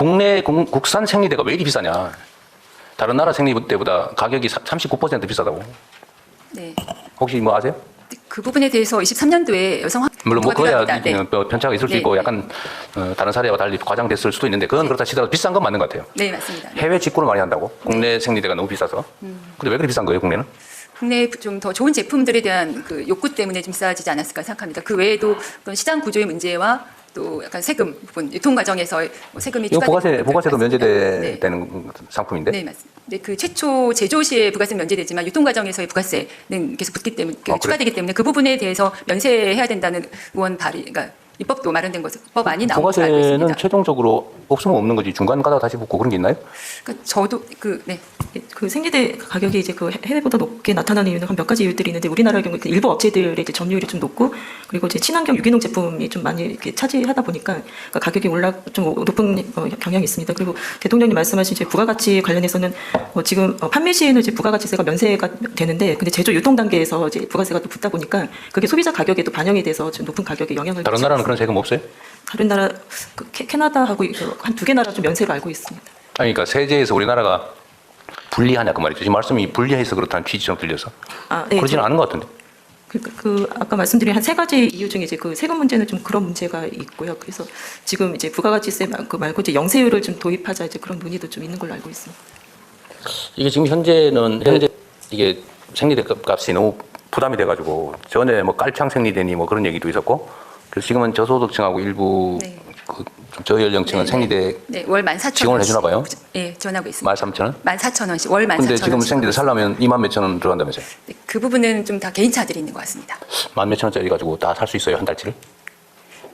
국내 국- 국산 생리대가 왜 이리 비싸냐? 다른 나라 생리대보다 가격이 39% 비싸다고. 네. 혹시 뭐 아세요? 그 부분에 대해서 23년도에 여성 확 물론 뭐 그거야. 네. 뭐 편차가 있을 수 네, 있고 네. 약간 어, 다른 사례와 달리 과장됐을 수도 있는데 그건 그렇다 치더라도 비싼 건 맞는 것 같아요. 네, 맞습니다. 해외 직구를 많이 한다고? 국내 생리대가 너무 비싸서. 음. 근데 왜 그렇게 비싼 거예요, 국내는? 국내 좀더 좋은 제품들에 대한 그 욕구 때문에 좀 비싸지지 않았을까 생각합니다. 그 외에도 시장 구조의 문제와 또 약간 세금 부분, 유통 과정에서 뭐 세금이 이거 부가세, 부가세도. 면제되는 상품인데? 네, 맞습니다. 네, 그 최초 제조 시에 부가세 면제되지만 유통 과정에서의 부가세는 계속 붙기 때문에 그 아? 추가되기 때문에 그 부분에 대해서 면세해야 된다는 의원 발의, 그러니까 입법도 마련된 것법 안이 나온 걸로 알고 부가세는 있습니다. 최종적으로 없으면 없는 거지 중간 가다가 다시 붙고 그런 게 있나요? 그러니까 저도 그 네. 그 생리대 가격이 이제 그 해외보다 높게 나타나는 이유는 한 몇 가지 이유들이 있는데 우리나라 경우 그 일부 업체들의 이제 점유율이 좀 높고 그리고 이제 친환경 유기농 제품이 좀 많이 이렇게 차지하다 보니까 그 가격이 올라 좀 높은 어, 경향이 있습니다. 그리고 대통령님 말씀하신 이제 부가가치 관련해서는 어, 지금 어, 판매 시에는 이제 부가가치세가 면세가 되는데 근데 제조 유통 단계에서 이제 부가세가 또 붙다 보니까 그게 소비자 가격에도 반영이 돼서 좀 높은 가격에 영향을 다른 나라는. 그런 세금 없어요? 다른 나라 그 캐- 캐나다하고 한 두 개 나라 좀 면세로 알고 있습니다. 아니, 그러니까 세제에서 우리나라가 불리하냐 그 말이죠. 지금 말씀이 불리해서 그렇다는 취지처럼 들려서 아, 네, 그러지는 저- 않은 것 같은데. 그, 그 아까 말씀드린 한 세 가지 이유 중에 이제 그 세금 문제는 좀 그런 문제가 있고요. 그래서 지금 이제 부가가치세 말- 그 말고 이제 영세율을 좀 도입하자 이제 그런 논의도 좀 있는 걸로 알고 있습니다. 이게 지금 현재는 현재 이게 생리대 값이 너무 부담이 돼가지고 전에 뭐 깔창 생리대니 뭐 그런 얘기도 있었고 그래서 지금은 저소득층하고 일부 네. 그 저 연령층은 네, 생리대 네, 월 14,000원. 지원을 해주나 봐요? 네, 지원하고 있습니다. 13,000원? 14,000원씩 월 14,000원. 근데 지금 생리대 살려면 2만 몇천 원 들어간다면서요? 네, 그 부분은 좀 다 개인차들이 있는 것 같습니다. 만 몇천 원짜리 가지고 다 살 수 있어요 한 달치를?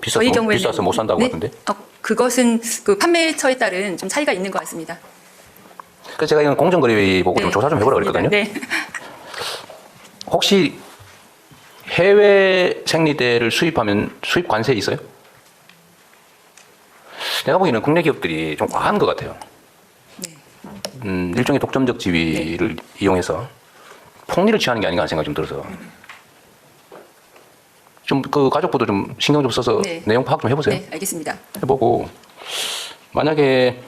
비싸서 저희 못- 경우에는 비싸서 못 산다고 네, 하던데. 어, 그것은 그 판매처에 따른 좀 차이가 있는 것 같습니다. 그래서 제가 이건 공정거래 보고 좀 네, 조사 좀 해보라. 그랬거든요. 네. 혹시 해외 생리대를 수입하면 수입 관세 있어요? 내가 보기에는 국내 기업들이 좀 과한 것 같아요. 네. 음, 일종의 독점적 지위를 이용해서 폭리를 취하는 게 아닌가 하는 생각이 좀 들어서 좀 그 가족부도 좀 신경 좀 써서 네. 내용 파악 좀 해보세요. 네, 알겠습니다. 해보고 만약에